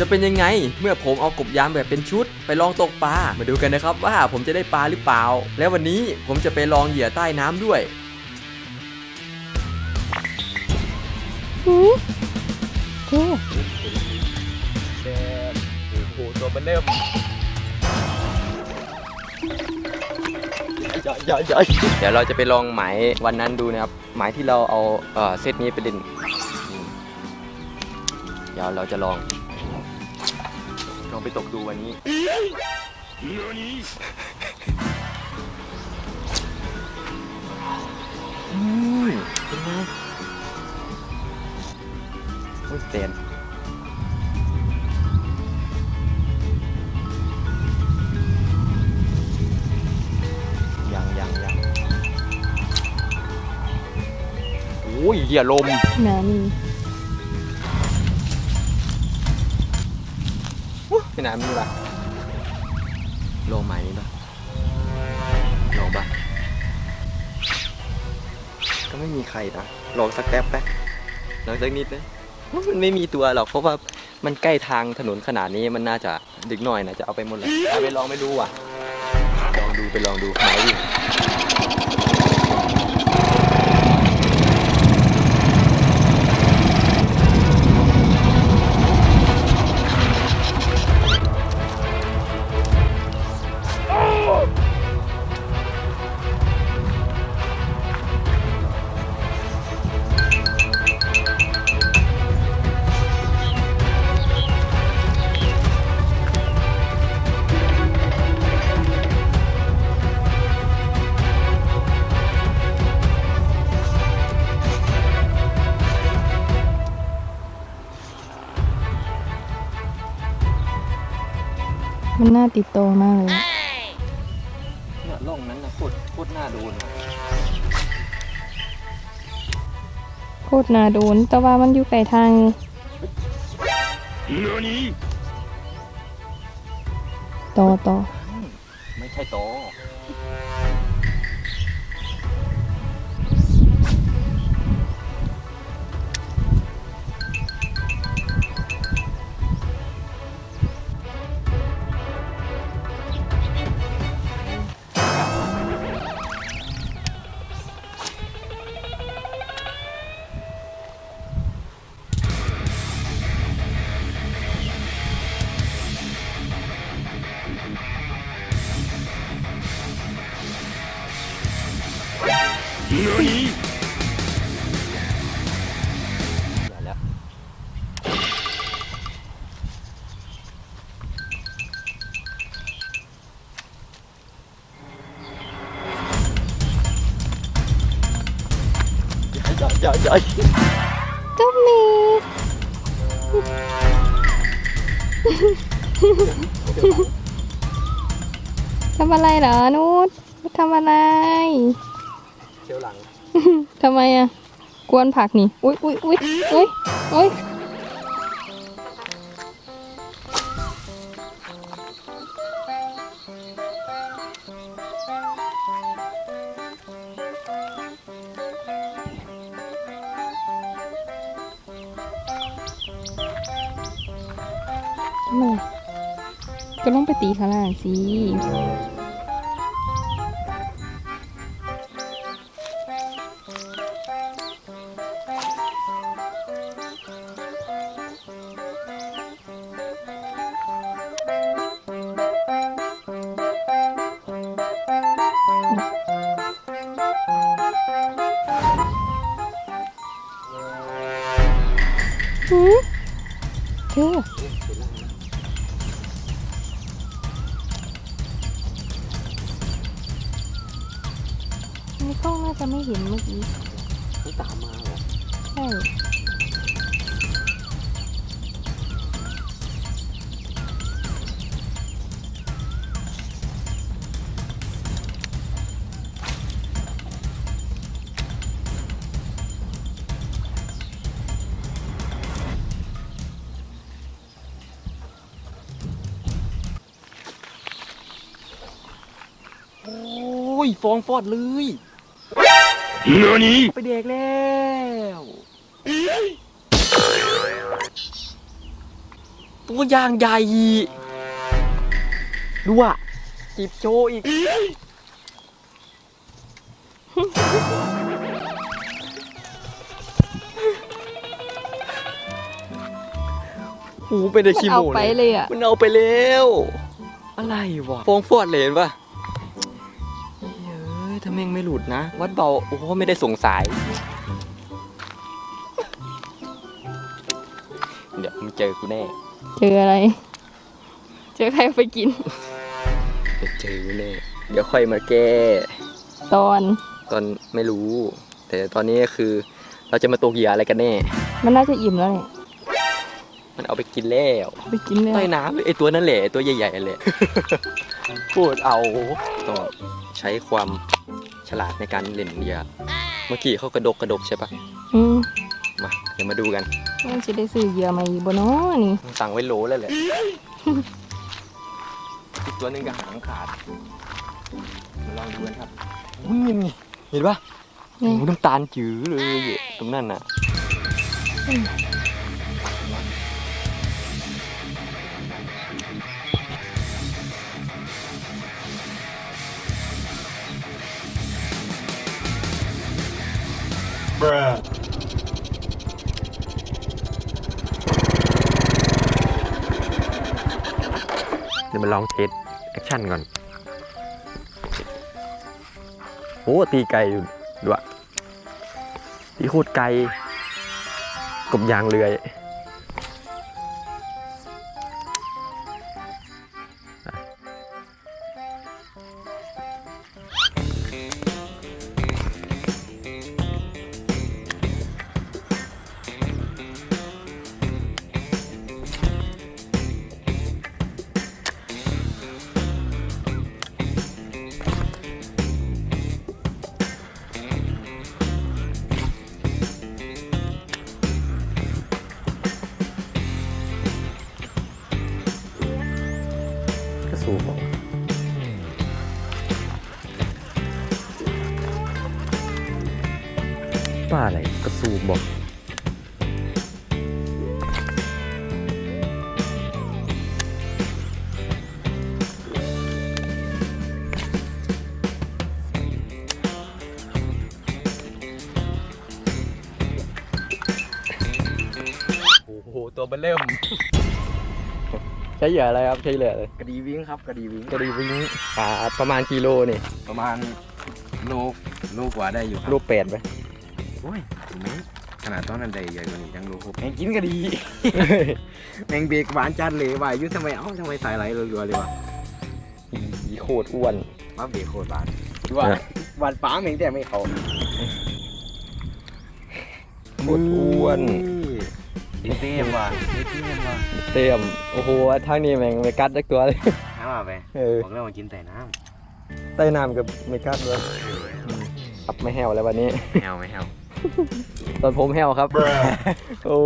จะเป็นยังไง เมื่อผมเอากบยางแบบเป็นชุด ไปลองตกปลามาดูกันนะครับว่าผมจะได้ปลาหรือเปล่า และวันนี้ผมจะไปลองเหยื่อใต้น้ำด้วยหืมเดงโอ้โหตัวมันเริ่มเดี๋ยวเราจะไปลองหมายวันนั้นดูนะครับ หมายที่เราเอาเซตนี้ไปเล่นเดี๋ยวเราจะลอง ลองไปตกดูวันนี้ อืมเป็นไงโอ้ยเตียนยังยังยังโอ้ยเหี้ยลมหนามี ที่ไหนมันมีปะลองใหม่นี้ปะลองปะก็ไม่มีใครนะลองสักแป๊บไปลองสักนิดนะมันไม่มีตัวหรอกเพราะว่ามันใกล้ทางถนนขนาดนี้มันน่าจะดึกหน่อยนะจะเอาไปหมดเลยเอาไปลองไม่ดูอะลองดูไปลองดูหมายวิ่ งมันน่าติดโตมากเลย เนี่ยร่องนั้นนะโคตรโคตรน่าโดนอะโคตรน่าโดน แต่ว่ามันอยู่ไกลทางต่อต่อ ไม่ใช่โตอ อย่าอย่าอย่าอย่าเจ้าเมย์ทำอะไรเหรอนุชทำอะไร เชียวหลังทำไมอะ กวนผักนี่ อุ้ยอุ้ยอุ้ยอุ้ยอุ้ย ทำไมอะก็ต้องไปตีเขาล่างสิหืมเธอ ในกล้องน่าจะไม่เห็นเมื่อกี้ไม่ตามมาเหรอใช่โอ้ยฟองฟอดเลย 何ไปเด็กแล้วตัวยางใหญ่ดูอะจิบโชว์อีกโอ้โหเป็นไอ้มันขี้โมเอาไปเลยเลยอะ มันเอาไปแล้ว อะไรวะฟองฟอดเลยเห็นปะเฮ้ยถ้าแม่งไม่หลุดนะ วัดเบา โอ้โห ไม่ได้ส่งสายเดี๋ยวมึงเจอกูแน่ เจออะไร เจอใครเอาไปกิน เดี๋ยวเจอกูแน่ เดี๋ยวค่อยมาแก้ ตอน ตอนไม่รู้ แต่ตอนนี้คือ เราจะมาตกเหยื่ออะไรกันแน่ มันน่าจะอิ่มแล้วแหละมันเอาไปกินแล้วเอาไปกินเลยใต้น้ำเลยไอตัวนั่นแหละไอ้ตัวใหญ่ๆเลย พูดเอาต้องใช้ความ ฉลาดในการเล่นเหยื่อเมื่อกี้เขากระดกกระดกใช่ปะอืมมาเดี๋ยวมาดูกันมันจะได้ซื้อเหยื่อมาอีกบ่เนาะนี่สั่งไว้โหลแล้วแหละอีกตัวหนึงก็หางขาดมาลองดูกันครับอุ้ยนี่เห็นปะนี่โอ้โหน้ำตาลจืดเลย ตรงนั้นน่ะ เดี๋ยวมาลองเทสแอคชั่นก่อน โอ้ตีไกลอยู่ด้วยตีโคตรไกล กบยางเรือย อะไรกระสูบบอกโอ้โห ตัวเบลเริ่มใช้เหยื่ออะไรครับ ใช้เหยื่ออะไรกระดีวิ้งครับ กระดีวิ้งกระดีวิ้งปลาประมาณกิโลนี่ ประมาณโลโลกว่าได้อยู่ครับ รูปเป็ดไหม โอ้ยถูกไหมขนาดตอนนั้นได้ใหญ่กว่านี้ยังโลหกแมงกินกระดี แมงเบรกหวานจัดเลยว่าอยุ่ทำไมเอ้าทำไมสายไหลรัวๆเลยวะอีโคตรอ้วนว่าเบรกโคตรหวานว่าหวานป้าแมงแต่ไม่เขาโคตรอ้วนดิเต้มว่ะดิเต้มว่ะเต็มโอ้โหทางนี้แม่งไม่กัดสักตัวเลยหามาไปเออบอกแล้วมากินแต่น้ใต้น้ำกับไม่กัดเลยครับไม่แห้วแล้ววันนี้ำไม่เอาไม่เอา ตอนผมแห้วครับ โอ้